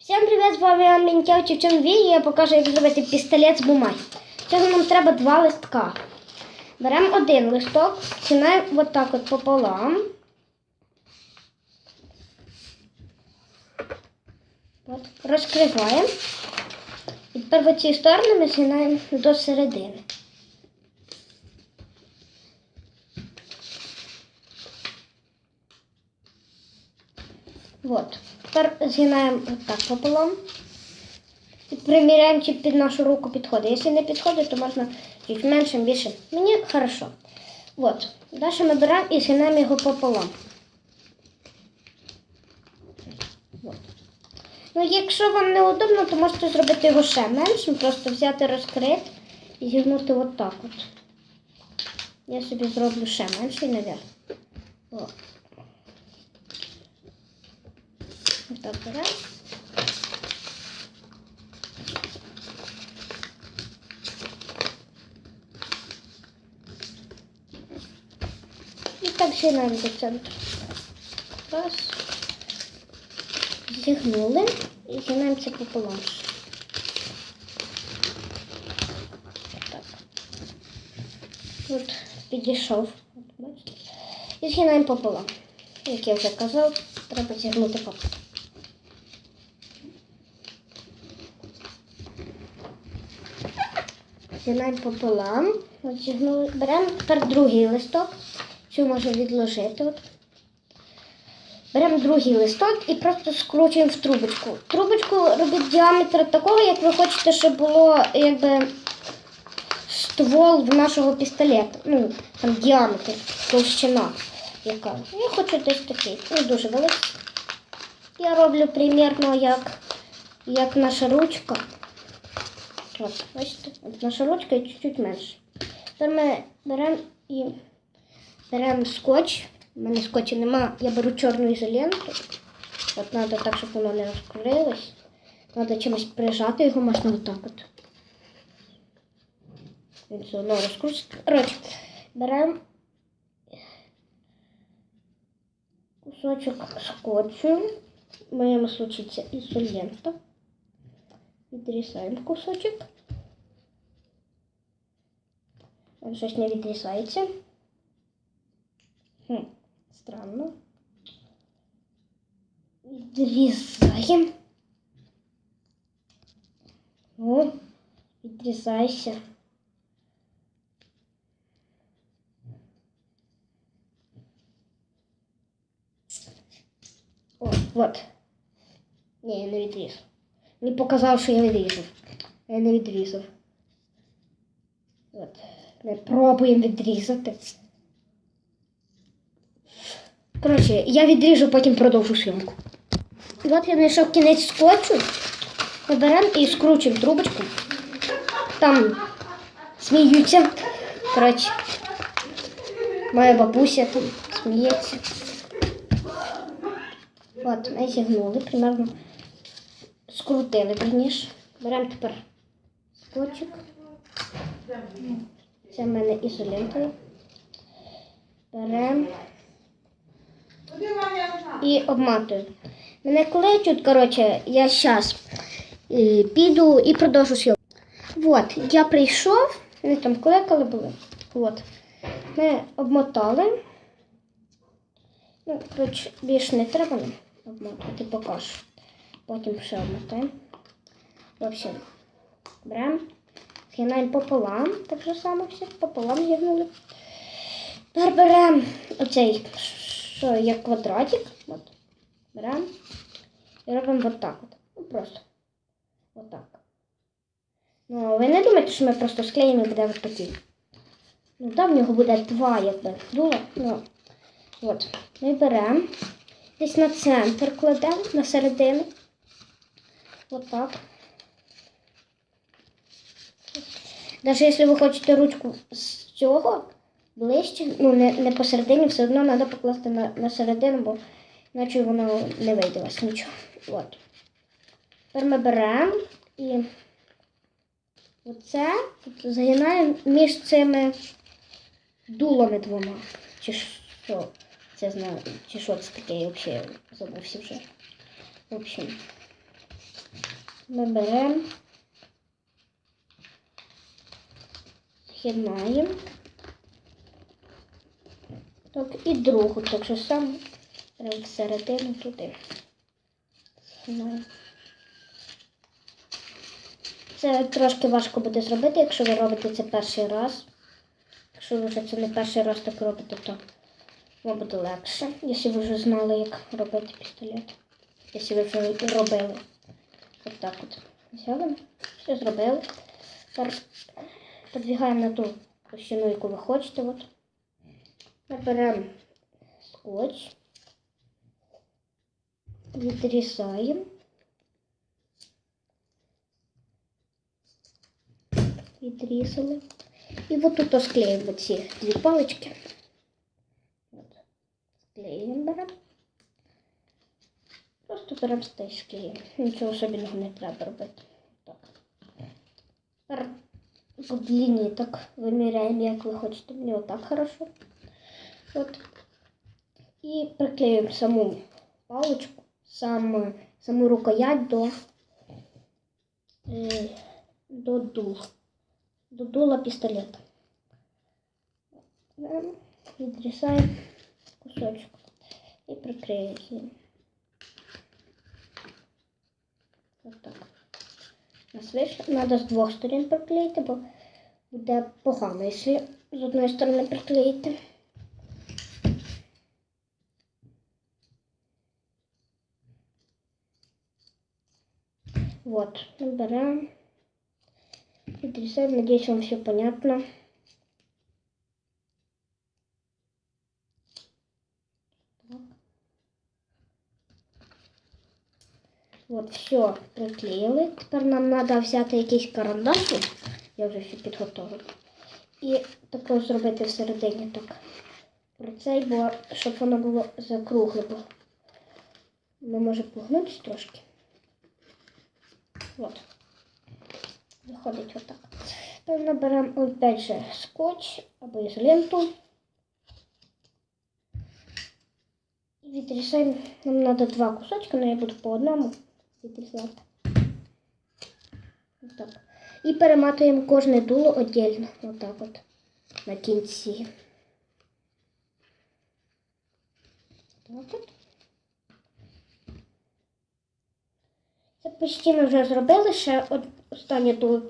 Всім привіт, з вами Ан Мінтяв. В цьому відео я покажу, як зробити пістолет з бумаги. Цього нам треба два листка. Беремо один листок, згинаємо отак от пополам. От, розкриваємо. І тепер ці сторони ми згинаємо до середини. Вот. Тепер згинаємо отак пополам. Приміряємо, чи під нашу руку підходить. Якщо не підходить, то можна чуть менше, більше. Мені хорошо. Вот. Далі ми беремо і згинаємо його пополам. Вот. Ну, якщо вам не удобно, то можете зробити його ще меншим, просто взяти розкрит і зігнути отак от. Я собі зроблю ще менший, навіть. О. Так, беремо. І так згинаємо до центру. Раз. Зігнули і згинаємо це пополам. Так. Тут підійшов. І згинаємо пополам. Як я вже казав, треба зігнути пополам. Згинаємо пополам. Зігнули. Беремо тепер другий листок. Цю можу відложити. Беремо другий листок і просто скручуємо в трубочку. Трубочку робіть діаметр такого, як ви хочете, щоб було якби ствол в нашого пістолета. Ну, там діаметр, товщина яка. Я хочу десь такий. Не дуже великий. Я роблю примірно як, як наша ручка. От, бачите, наша ручка і чуть-чуть менше. Тепер ми беремо і беремо скотч. У мене скотчу нема, я беру чорну ізоленту. От треба так, щоб воно не розкурилось. Треба чимось прижати його можна отак от. Він все одно розкрутиться. Коротше, беремо кусочок скотчу. В моєму случаї це ізолента. Відрізаємо кусочок. Він щось не відрізається. Хм, странно. Відрізаємо. О, відрізайся. О, вот. Ні, я не відрізав. Мені показав, що я відрізав. Я не відрізав. От. Ми пробуємо відрізати. Коротше, я відріжу, потім продовжу зйомку. І от я знайшов кінець скотчу. Ми беремо і скручуємо трубочку. Там сміються. Коротше, моя бабуся там сміється. От, ми зігнули, примерно скрутили, верніше. Беремо тепер скотчик. Це в мене ізолентою. Беремо і обматую. Мене кличуть, коротше, я зараз піду і продовжу зйомку. От, я прийшов, вони там кликали були. От. Ми обмотали. Ну, більше не треба нам обмотувати, покажу. Потім ще обмотаємо. В общем, беремо, згинаємо пополам, так же само все, пополам зігнули. Тепер беремо оцей, що як квадратик. От. Беремо і робимо от так от. Ну, просто. Отак. Ну, ви не думаєте, що ми просто склеїмо і буде от такий. Ну, там в нього буде два, якби, дула. Ну, от. Ми беремо, десь на центр кладемо, на середину. Отак. Навіть якщо ви хочете ручку з цього ближче, ну не, не посередині, все одно треба покласти на, на середину, бо іначе воно не вийде у вас нічого. От. Тепер ми беремо і оце загинаємо між цими дулами двома. Чи що це знаю, чи що це таке, я взагалі забувся вже. В общем. Ми беремо, з'єднаємо. Так, і другу так же само прямо всередину туди. З'єднаємо. Це трошки важко буде зробити, якщо ви робите це перший раз. Якщо ви вже це не перший раз так робите, то вам буде легше, якщо ви вже знали, як робити пістолет. Якщо ви вже робили. От так от. Взяли, все зробили. Тепер подвигаємо на ту площину, яку ви хочете. От. Наберемо скотч. Відрізаємо. Відрізали. І от тут склеїмо ці дві палички. От. Склеїмо беремо. Просто беремо склеїмо. Нічого особливого не треба робити. Так. Тепер по длині так виміряємо, як ви хочете. Мені отак хорошо. От. І приклеюємо саму паличку, сам, саму рукоять до, е, до дула. До дула пістолета. Відрізаємо кусочок і приклеюємо. Ось так. Вийшло. Треба з двох сторін приклеїти, бо буде погано, якщо з одної сторони приклеїти. Вот, берем, отрезаем. Надеюсь, вам все понятно. Вот, все приклеїли. Тепер нам треба взяти якийсь карандаш. Я вже все підготовила. І також зробити всередині так. Про цей, бо щоб воно було закругле, воно може погнутися трошки. Вот. Виходить отак. Тепер наберемо опять же скотч або ізоленту. Відрізаємо. Нам треба два кусочки, але я буду по одному відрізати. Отак. І перематуємо кожне дуло віддільно. Отак от. На кінці. Так от. Це почти ми вже зробили, ще останнє дуло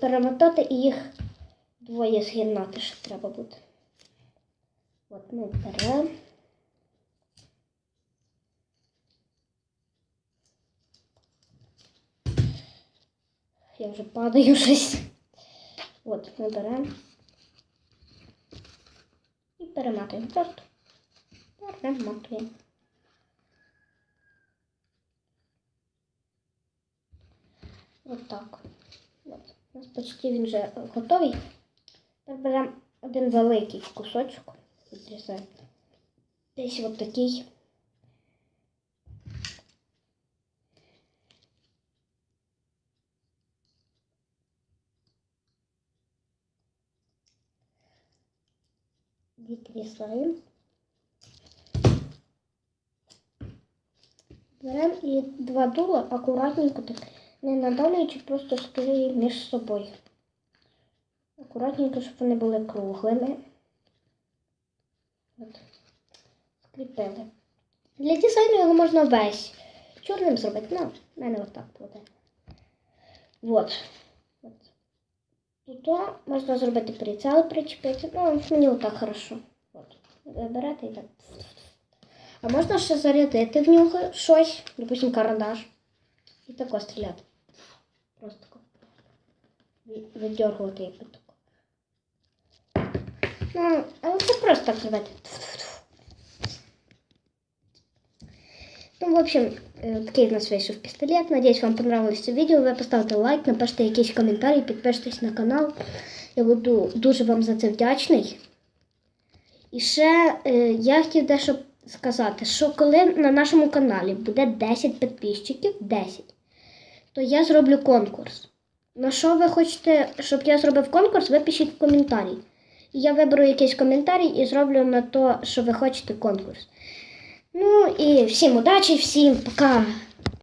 перемотати і їх двоє з'єднати ще треба буде. От ми беремо. Я вже падаю щось. От, ми беремо. І перематуємо. Просто перематуємо. От так. От. У нас почти він вже готовий. Тепер беремо один великий кусочок. Десь от такий. Відрізаємо. Беремо і два дула акуратненько так, не надавлюючи, просто склеїмо між собою. Акуратненько, щоб вони були круглими. От. Скріпили. Для дизайну його можна весь чорним зробити. Ну, в мене отак буде. От. От. Тут можна зробити прицел, причепити. Ну, мені отак хорошо. Вибирати і так. А можна ще зарядити в нього щось, допустим, карандаш. І тако стріляти. Просто тако. Видергувати як тако. Ну, але це просто так зробити. Ну, в общем, э, такий в нас вийшов пістолет. Надіюсь, вам понравилось це відео. Ви поставте лайк, напишіть якийсь коментарі, підпишитесь на канал. Я буду дуже вам за це вдячний. І ще е, я хотів дещо сказати, що коли на нашому каналі буде 10 підписчиків, 10, то я зроблю конкурс. На що ви хочете, щоб я зробив конкурс, ви пишіть в коментарі. І я виберу якийсь коментарій і зроблю на то, що ви хочете конкурс. Ну і всім удачі, всім пока!